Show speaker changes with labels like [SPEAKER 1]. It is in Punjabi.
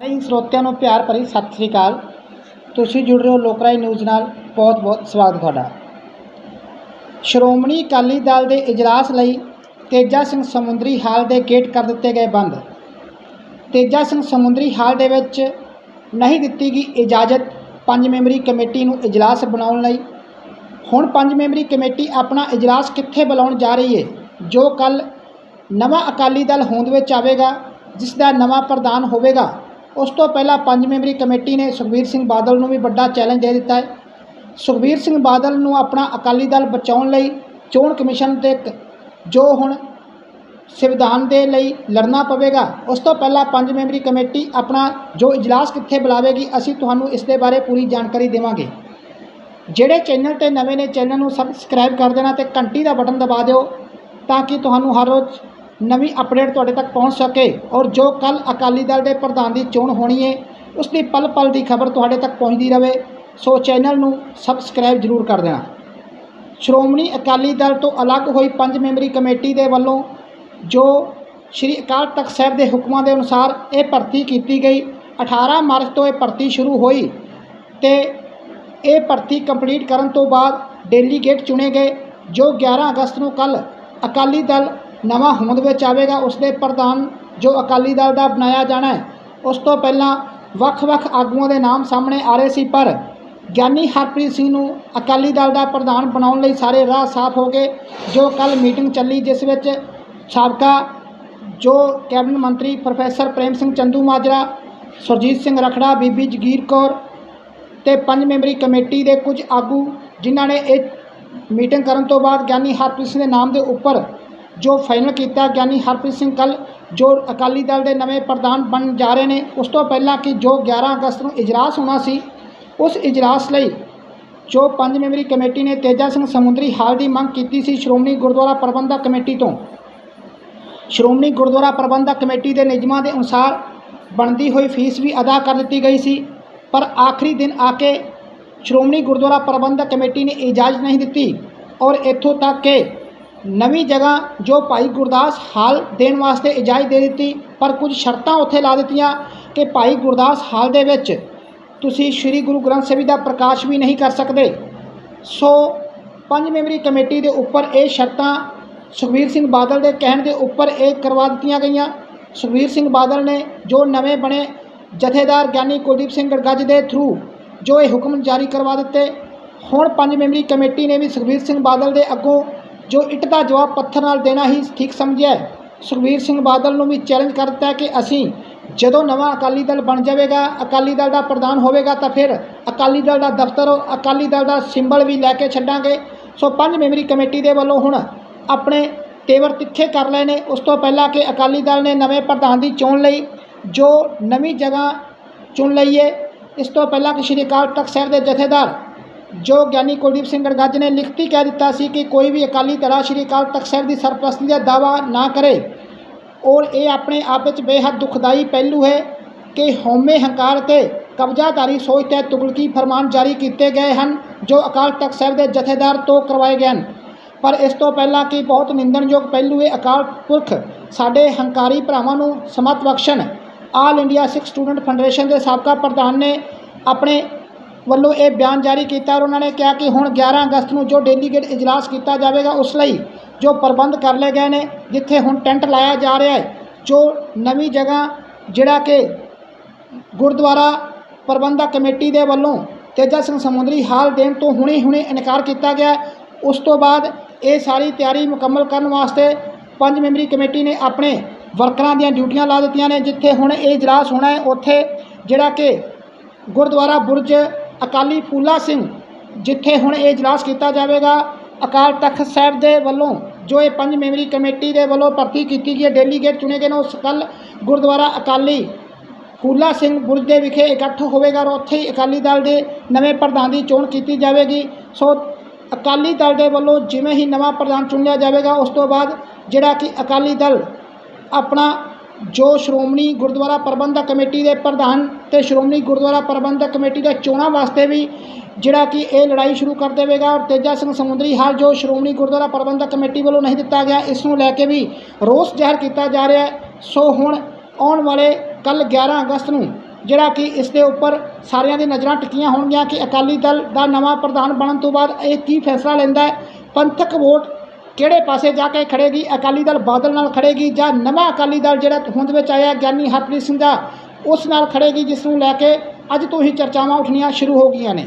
[SPEAKER 1] ਸਾਰੇ ਸਰੋਤਿਆਂ ਨੂੰ ਪਿਆਰ ਭਰੀ ਸਤਿ ਸ੍ਰੀ ਅਕਾਲ। ਤੁਸੀਂ ਜੁੜ ਰਹੇ ਹੋ ਲੋਕਰਾਈ ਨਿਊਜ਼ ਨਾਲ। ਬਹੁਤ ਬਹੁਤ ਸਵਾਗਤ ਤੁਹਾਡਾ। ਸ਼੍ਰੋਮਣੀ ਅਕਾਲੀ ਦਲ ਦੇ ਇਜਲਾਸ ਲਈ ਤੇਜਾ ਸਿੰਘ ਸਮੁੰਦਰੀ ਹਾਲ ਦੇ ਗੇਟ ਕਰ ਦਿੱਤੇ ਗਏ ਬੰਦ। ਤੇਜਾ ਸਿੰਘ ਸਮੁੰਦਰੀ ਹਾਲ ਦੇ ਵਿੱਚ ਨਹੀਂ ਦਿੱਤੀ ਗਈ ਇਜਾਜ਼ਤ ਪੰਜ ਮੈਂਬਰੀ ਕਮੇਟੀ ਨੂੰ ਇਜਲਾਸ ਬਣਾਉਣ ਲਈ। ਹੁਣ ਪੰਜ ਮੈਂਬਰੀ ਕਮੇਟੀ ਆਪਣਾ ਇਜਲਾਸ ਕਿੱਥੇ ਬੁਲਾਉਣ ਜਾ ਰਹੀ ਹੈ ਜੋ ਕੱਲ ਨਵਾਂ ਅਕਾਲੀ ਦਲ ਹੋਂਦ ਵਿੱਚ ਆਵੇਗਾ, ਜਿਸ ਦਾ ਨਵਾਂ ਪ੍ਰਧਾਨ ਹੋਵੇਗਾ। ਉਸ ਤੋਂ ਪਹਿਲਾਂ ਪੰਜ ਮੈਂਬਰੀ ਕਮੇਟੀ ਨੇ ਸੁਖਬੀਰ ਸਿੰਘ ਬਾਦਲ ਨੂੰ ਵੀ ਵੱਡਾ ਚੈਲੰਜ ਦੇ ਦਿੱਤਾ ਹੈ। ਸੁਖਬੀਰ ਸਿੰਘ ਬਾਦਲ ਨੂੰ ਆਪਣਾ ਅਕਾਲੀ ਦਲ ਬਚਾਉਣ ਲਈ ਚੋਣ ਕਮਿਸ਼ਨ ਤੇ ਇੱਕ ਜੋ ਹੁਣ ਸੰਵਿਧਾਨ ਦੇ ਲਈ ਲੜਨਾ ਪਵੇਗਾ, ਉਸ ਤੋਂ ਪਹਿਲਾਂ ਪੰਜ ਮੈਂਬਰੀ ਕਮੇਟੀ ਆਪਣਾ ਜੋ ਇਜਲਾਸ ਕਿੱਥੇ ਬੁਲਾਵੇਗੀ, ਅਸੀਂ ਤੁਹਾਨੂੰ ਇਸ ਦੇ ਬਾਰੇ ਪੂਰੀ ਜਾਣਕਾਰੀ ਦੇਵਾਂਗੇ। ਜਿਹੜੇ ਚੈਨਲ ਤੇ ਨਵੇਂ ਨੇ, ਚੈਨਲ ਨੂੰ ਸਬਸਕ੍ਰਾਈਬ ਕਰ ਦੇਣਾ ਤੇ ਘੰਟੀ ਦਾ ਬਟਨ ਦਬਾ ਦਿਓ ਤਾਂ ਕਿ ਤੁਹਾਨੂੰ ਹਰ ਰੋਜ਼ ਨਵੀਂ ਅਪਡੇਟ ਤੁਹਾਡੇ ਤੱਕ ਪਹੁੰਚ ਸਕੇ ਔਰ ਜੋ ਕੱਲ ਅਕਾਲੀ ਦਲ ਦੇ ਪ੍ਰਧਾਨ ਦੀ ਚੋਣ ਹੋਣੀ ਹੈ ਉਸ ਦੀ ਪਲ ਪਲ ਦੀ ਖਬਰ ਤੁਹਾਡੇ ਤੱਕ ਪਹੁੰਚਦੀ ਰਹੇ ਸੋ ਚੈਨਲ ਨੂੰ ਸਬਸਕ੍ਰਾਈਬ ਜ਼ਰੂਰ ਕਰ ਦੇਣਾ। ਸ਼੍ਰੋਮਣੀ ਅਕਾਲੀ ਦਲ ਤੋਂ ਅਲੱਗ ਹੋਈ ਪੰਜ ਮੈਂਬਰੀ ਕਮੇਟੀ ਦੇ ਵੱਲੋਂ ਜੋ ਸ਼੍ਰੀ ਅਕਾਲ ਤਖਤ ਸਾਹਿਬ ਦੇ ਹੁਕਮਾਂ ਦੇ ਅਨੁਸਾਰ ਇਹ ਭਰਤੀ ਕੀਤੀ ਗਈ 18 ਮਾਰਚ ਤੋਂ ਇਹ ਭਰਤੀ ਸ਼ੁਰੂ ਹੋਈ ਤੇ ਇਹ ਭਰਤੀ ਕੰਪਲੀਟ ਕਰਨ ਤੋਂ ਬਾਅਦ ਡੈਲੀਗੇਟ ਚੁਣੇ ਗਏ, ਜੋ 11 ਅਗਸਤ ਨੂੰ ਕੱਲ ਅਕਾਲੀ ਦਲ ਨਵਾਂ ਹੋਂਦ ਵਿੱਚ ਆਵੇਗਾ ਉਸ ਦੇ ਪ੍ਰਧਾਨ ਜੋ ਅਕਾਲੀ ਦਲ ਦਾ ਬਣਾਇਆ ਜਾਣਾ ਹੈ, ਉਸ ਤੋਂ ਪਹਿਲਾਂ ਵੱਖ-ਵੱਖ ਆਗੂਆਂ ਦੇ ਨਾਮ ਸਾਹਮਣੇ ਆ ਰਹੇ ਸੀ, ਪਰ ਗਿਆਨੀ ਹਰਪ੍ਰੀਤ ਸਿੰਘ ਨੂੰ ਅਕਾਲੀ ਦਲ ਦਾ ਪ੍ਰਧਾਨ ਬਣਾਉਣ ਲਈ ਸਾਰੇ ਰਾਹ ਸਾਫ਼ ਹੋ ਗਏ, ਜੋ ਕੱਲ ਮੀਟਿੰਗ ਚੱਲੀ, ਜਿਸ ਵਿੱਚ ਸਾਬਕਾ ਜੋ ਕੈਬਨਿਟ ਮੰਤਰੀ ਪ੍ਰੋਫੈਸਰ ਪ੍ਰੇਮ ਸਿੰਘ ਚੰਦੂ ਮਾਜਰਾ, ਸੁਰਜੀਤ ਸਿੰਘ ਰਖੜਾ, ਬੀਬੀ ਜਗੀਰ ਕੌਰ ਤੇ ਪੰਜ ਮੈਂਬਰੀ ਕਮੇਟੀ ਦੇ ਕੁਝ ਆਗੂ, ਜਿਨ੍ਹਾਂ ਨੇ ਇਹ ਮੀਟਿੰਗ ਕਰਨ ਤੋਂ ਬਾਅਦ ਗਿਆਨੀ ਹਰਪ੍ਰੀਤ ਸਿੰਘ ਦੇ ਨਾਮ ਦੇ ਉੱਪਰ ਜੋ ਫਾਈਨਲ ਕੀਤਾ, ਗਿਆਨੀ ਹਰਪ੍ਰੀਤ ਸਿੰਘ ਕੱਲ ਜੋ ਅਕਾਲੀ ਦਲ ਦੇ ਨਵੇਂ ਪ੍ਰਧਾਨ ਬਣ ਜਾ ਰਹੇ ਨੇ, ਉਸ ਤੋਂ ਪਹਿਲਾਂ ਕਿ ਜੋ 11 ਅਗਸਤ ਨੂੰ ਇਜਲਾਸ ਹੋਣਾ ਸੀ, ਉਸ ਇਜਲਾਸ ਲਈ ਜੋ ਪੰਜ ਮੈਂਬਰੀ ਕਮੇਟੀ ਨੇ ਤੇਜਾ ਸਿੰਘ ਸਮੁੰਦਰੀ ਹਾਲ ਦੀ ਮੰਗ ਕੀਤੀ ਸੀ, ਸ਼੍ਰੋਮਣੀ ਗੁਰਦੁਆਰਾ ਪ੍ਰਬੰਧਕ ਕਮੇਟੀ ਤੋਂ। ਸ਼੍ਰੋਮਣੀ ਗੁਰਦੁਆਰਾ ਪ੍ਰਬੰਧਕ ਕਮੇਟੀ ਦੇ ਨਿਯਮਾਂ ਦੇ ਅਨੁਸਾਰ ਬਣਦੀ ਹੋਈ ਫੀਸ ਵੀ ਅਦਾ ਕਰ ਦਿੱਤੀ ਗਈ ਸੀ, ਪਰ ਆਖਰੀ ਦਿਨ ਆ ਕੇ ਸ਼੍ਰੋਮਣੀ ਗੁਰਦੁਆਰਾ ਪ੍ਰਬੰਧਕ ਕਮੇਟੀ ਨੇ ਇਜਾਜ਼ਤ ਨਹੀਂ ਦਿੱਤੀ ਔਰ ਇੱਥੋਂ ਤੱਕ ਕਿ ਨਵੀਂ ਜਗ੍ਹਾ ਜੋ ਭਾਈ ਗੁਰਦਾਸ ਹਾਲ ਦੇਣ ਵਾਸਤੇ ਇਜਾਜ਼ਤ ਦੇ ਦਿੱਤੀ, ਪਰ ਕੁਝ ਸ਼ਰਤਾਂ ਉੱਥੇ ਲਾ ਦਿੱਤੀਆਂ ਕਿ ਭਾਈ ਗੁਰਦਾਸ ਹਾਲ ਦੇ ਵਿੱਚ ਤੁਸੀਂ ਸ੍ਰੀ ਗੁਰੂ ਗ੍ਰੰਥ ਸਾਹਿਬ ਜੀ ਦਾ ਪ੍ਰਕਾਸ਼ ਵੀ ਨਹੀਂ ਕਰ ਸਕਦੇ। ਸੋ ਪੰਜ ਮੈਂਬਰੀ ਕਮੇਟੀ ਦੇ ਉੱਪਰ ਇਹ ਸ਼ਰਤਾਂ ਸੁਖਬੀਰ ਸਿੰਘ ਬਾਦਲ ਦੇ ਕਹਿਣ ਦੇ ਉੱਪਰ ਇਹ ਕਰਵਾ ਦਿੱਤੀਆਂ ਗਈਆਂ। ਸੁਖਬੀਰ ਸਿੰਘ ਬਾਦਲ ਨੇ ਜੋ ਨਵੇਂ ਬਣੇ ਜਥੇਦਾਰ ਗਿਆਨੀ ਕੁਲਦੀਪ ਸਿੰਘ ਗੜਗੱਜ ਦੇ ਥਰੂ ਜੋ ਇਹ ਹੁਕਮ ਜਾਰੀ ਕਰਵਾ ਦਿੱਤੇ। ਹੁਣ ਪੰਜ ਮੈਂਬਰੀ ਕਮੇਟੀ ਨੇ ਵੀ ਸੁਖਬੀਰ ਸਿੰਘ ਬਾਦਲ ਦੇ ਅੱਗੋਂ ਜੋ ਇੱਟ ਦਾ ਜਵਾਬ ਪੱਥਰ ਨਾਲ ਦੇਣਾ ਹੀ ਠੀਕ ਸਮਝਿਆ ਹੈ। ਸੁਖਬੀਰ ਸਿੰਘ ਬਾਦਲ ਨੂੰ ਵੀ ਚੈਲੰਜ ਕਰ ਦਿੱਤਾ ਕਿ ਅਸੀਂ ਜਦੋਂ ਨਵਾਂ ਅਕਾਲੀ ਦਲ ਬਣ ਜਾਵੇਗਾ, ਅਕਾਲੀ ਦਲ ਦਾ ਪ੍ਰਧਾਨ ਹੋਵੇਗਾ ਤਾਂ ਫਿਰ ਅਕਾਲੀ ਦਲ ਦਾ ਦਫ਼ਤਰ, ਅਕਾਲੀ ਦਲ ਦਾ ਸਿੰਬਲ ਵੀ ਲੈ ਕੇ ਛੱਡਾਂਗੇ ਸੋ ਪੰਜ ਮੈਂਬਰੀ ਕਮੇਟੀ ਦੇ ਵੱਲੋਂ ਹੁਣ ਆਪਣੇ ਤੇਵਰ ਤਿੱਖੇ ਕਰ ਲਏ ਨੇ ਉਸ ਤੋਂ ਪਹਿਲਾਂ ਕਿ ਅਕਾਲੀ ਦਲ ਨੇ ਨਵੇਂ ਪ੍ਰਧਾਨ ਦੀ ਚੋਣ ਲਈ ਜੋ ਨਵੀਂ ਜਗ੍ਹਾ ਚੁਣ ਲਈਏ ਇਸ ਤੋਂ ਪਹਿਲਾਂ ਕਿ ਸ਼੍ਰੀ ਅਕਾਲ ਤਖਤ ਸਾਹਿਬ ਦੇ ਜਥੇਦਾਰ ਜੋ ਗਿਆਨੀ ਕੁਲਦੀਪ ਸਿੰਘ ਗੜਗੱਜ ਨੇ ਲਿਖਤੀ ਕਹਿ ਦਿੱਤਾ ਸੀ ਕਿ ਕੋਈ ਵੀ ਅਕਾਲੀ ਧੜਾ ਸ਼੍ਰੀ ਅਕਾਲ ਤਖਤ ਸਾਹਿਬ ਦੀ ਸਰਪ੍ਰਸਤੀ ਦਾ ਦਾਵਾ ਨਾ ਕਰੇ। ਔਰ ਇਹ ਆਪਣੇ ਆਪ ਵਿੱਚ ਬੇਹੱਦ ਦੁਖਦਾਈ ਪਹਿਲੂ ਹੈ ਕਿ ਹਉਮੈ ਹੰਕਾਰ ਤੇ ਕਬਜ਼ਾਧਾਰੀ ਸੋਚ ਤੇ ਤੁਗਲਕੀ ਫਰਮਾਨ ਜਾਰੀ ਕੀਤੇ ਗਏ ਹਨ, ਜੋ ਅਕਾਲ ਤਖਤ ਸਾਹਿਬ ਦੇ ਜਥੇਦਾਰ ਤੋਂ ਕਰਵਾਏ ਗਏ ਹਨ। ਪਰ ਇਸ ਤੋਂ ਪਹਿਲਾਂ ਕਿ ਬਹੁਤ ਨਿੰਦਣਯੋਗ ਪਹਿਲੂ ਹੈ ਅਕਾਲ ਪੁਰਖ ਸਾਡੇ ਹੰਕਾਰੀ ਭਰਾਵਾਂ ਨੂੰ ਸਮਤ ਬਖਸ਼ਣ। All India Sikh student federation ਦੇ ਸਾਬਕਾ ਪ੍ਰਧਾਨ ਨੇ ਆਪਣੇ ਵੱਲੋਂ ਇਹ ਬਿਆਨ ਜਾਰੀ ਕੀਤਾ ਔਰ ਉਹਨਾਂ ਨੇ ਕਿਹਾ ਕਿ ਹੁਣ 11 ਅਗਸਤ ਨੂੰ ਜੋ ਡੈਲੀਗੇਟ ਇਜਲਾਸ ਕੀਤਾ ਜਾਵੇਗਾ, ਉਸ ਲਈ ਜੋ ਪ੍ਰਬੰਧ ਕਰ ਲਏ ਗਏ ਨੇ, ਜਿੱਥੇ ਹੁਣ ਟੈਂਟ ਲਾਇਆ ਜਾ ਰਿਹਾ ਹੈ, ਜੋ ਨਵੀਂ ਜਗ੍ਹਾ ਜਿਹੜਾ ਕਿ ਗੁਰਦੁਆਰਾ ਪ੍ਰਬੰਧਕ ਕਮੇਟੀ ਦੇ ਵੱਲੋਂ ਤੇਜਾ ਸਿੰਘ ਸਮੁੰਦਰੀ ਹਾਲ ਦੇਣ ਤੋਂ ਹੁਣੇ ਹੁਣੇ ਇਨਕਾਰ ਕੀਤਾ ਗਿਆ ਉਸ ਤੋਂ ਬਾਅਦ ਇਹ ਸਾਰੀ ਤਿਆਰੀ ਮੁਕੰਮਲ ਕਰਨ ਵਾਸਤੇ ਪੰਜ ਮੈਂਬਰੀ ਕਮੇਟੀ ਨੇ ਆਪਣੇ ਵਰਕਰਾਂ ਦੀਆਂ ਡਿਊਟੀਆਂ ਲਾ ਦਿੱਤੀਆਂ ਨੇ, ਜਿੱਥੇ ਹੁਣ ਇਹ ਇਜਲਾਸ ਹੋਣਾ ਹੈ, ਉੱਥੇ ਜਿਹੜਾ ਕਿ ਗੁਰਦੁਆਰਾ ਬੁਰਜ ਅਕਾਲੀ ਫੂਲਾ ਸਿੰਘ, ਜਿੱਥੇ ਹੁਣ ਇਹ ਇਜਲਾਸ ਕੀਤਾ ਜਾਵੇਗਾ, ਅਕਾਲ ਤਖਤ ਸਾਹਿਬ ਦੇ ਵੱਲੋਂ, ਜੋ ਇਹ ਪੰਜ ਮੈਂਬਰੀ ਕਮੇਟੀ ਦੇ ਵੱਲੋਂ ਭਰਤੀ ਕੀਤੀ ਗਈ ਹੈ ਡੈਲੀਗੇਟ ਚੁਣੇ ਗਏ ਨੇ, ਉਸ ਕੱਲ ਗੁਰਦੁਆਰਾ ਅਕਾਲੀ ਫੂਲਾ ਸਿੰਘ ਬੁਰਜ ਦੇ ਵਿਖੇ ਇਕੱਠ ਹੋਵੇਗਾ ਔਰ ਉੱਥੇ ਹੀ ਅਕਾਲੀ ਦਲ ਦੇ ਨਵੇਂ ਪ੍ਰਧਾਨ ਦੀ ਚੋਣ ਕੀਤੀ ਜਾਵੇਗੀ। ਸੋ ਅਕਾਲੀ ਦਲ ਦੇ ਵੱਲੋਂ ਜਿਵੇਂ ਹੀ ਨਵਾਂ ਪ੍ਰਧਾਨ ਚੁਣਿਆ ਜਾਵੇਗਾ, ਉਸ ਤੋਂ ਬਾਅਦ ਜਿਹੜਾ ਕਿ ਅਕਾਲੀ ਦਲ ਆਪਣਾ ਜੋ ਸ਼੍ਰੋਮਣੀ ਗੁਰਦੁਆਰਾ ਪ੍ਰਬੰਧਕ ਕਮੇਟੀ ਦੇ ਪ੍ਰਧਾਨ ਤੇ ਸ਼੍ਰੋਮਣੀ ਗੁਰਦੁਆਰਾ ਪ੍ਰਬੰਧਕ ਕਮੇਟੀ ਦੇ ਚੋਣਾਂ ਵਾਸਤੇ ਵੀ ਜਿਹੜਾ ਕਿ ਇਹ ਲੜਾਈ ਸ਼ੁਰੂ ਕਰ ਦੇਵੇਗਾ ਔਰ ਤੇਜਾ ਸਿੰਘ ਸਮੁੰਦਰੀ ਹਾਲ ਜੋ ਸ਼੍ਰੋਮਣੀ ਗੁਰਦੁਆਰਾ ਪ੍ਰਬੰਧਕ ਕਮੇਟੀ ਵੱਲੋਂ ਨਹੀਂ ਦਿੱਤਾ ਗਿਆ, ਇਸ ਨੂੰ ਲੈ ਕੇ ਵੀ ਰੋਸ ਜ਼ਾਹਰ ਕੀਤਾ ਜਾ ਰਿਹਾ ਹੈ। ਸੋ ਹੁਣ ਆਉਣ ਵਾਲੇ ਕੱਲ 11 ਅਗਸਤ ਨੂੰ ਜਿਹੜਾ ਕਿ ਇਸ ਦੇ ਉੱਪਰ ਸਾਰਿਆਂ ਦੀ ਨਜ਼ਰਾਂ ਟਿਕੀਆਂ ਹੋਣਗੀਆਂ ਕਿ ਅਕਾਲੀ ਦਲ ਦਾ ਨਵਾਂ ਪ੍ਰਧਾਨ ਬਣਨ ਤੋਂ ਬਾਅਦ ਇਹ ਕੀ ਫੈਸਲਾ ਲੈਂਦਾ ਹੈ। ਪੰਥਕ ਵੋਟ ਕਿਹੜੇ ਪਾਸੇ ਜਾ ਕੇ ਖੜੇਗੀ? ਅਕਾਲੀ ਦਲ ਬਾਦਲ ਨਾਲ ਖੜੇਗੀ ਜਾਂ ਨਵਾਂ ਅਕਾਲੀ ਦਲ ਜਿਹੜਾ ਹੋਂਦ ਵਿੱਚ ਆਇਆ, ਗਿਆਨੀ ਹਰਪ੍ਰੀਤ ਸਿੰਘ ਦਾ, ਉਸ ਨਾਲ ਖੜੇਗੀ, ਜਿਸ ਨੂੰ ਲੈ ਕੇ ਅੱਜ ਤੋਂ ਹੀ ਚਰਚਾਵਾਂ ਉੱਠਣੀਆਂ ਸ਼ੁਰੂ ਹੋ ਗਈਆਂ ਨੇ।